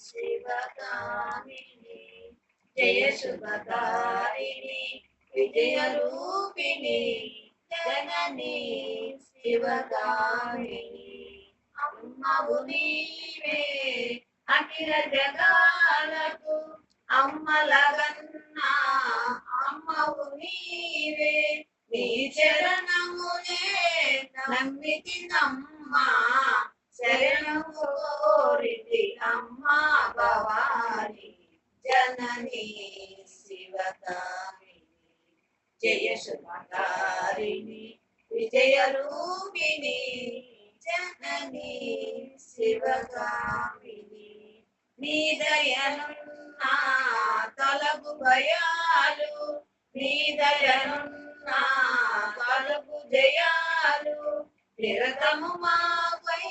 శివకామిని జయ శుభకారిణి విజయ రూపిణి జనని శివకామిని అమ్మవు నీవే అఖిల జగాలకు అమ్మలగన్నా అమ్మవు నీవే నీ చరణమునే నమ్మితి నమ్మ శరణము అమ్మా భవాని జనని శివతారిణి జయ శుభకారిణి విజయ రూపిణి జనని శివకామిని నీ దయనున్నా తలపు భయాలు నీ దయనున్నా తలపు జయా నిరతము మాపై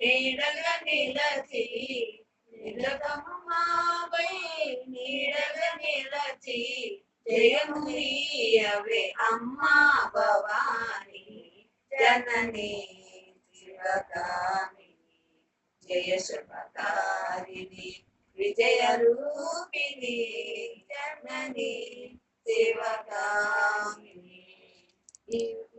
నీడగా నిలచి నిరతము మాపై నీడగా నిలచి జయము నీయవే అమ్మా భవాని జనని శివకామిని జయ శుభకారిణి విజయ రూపిణి జనని శివకామిని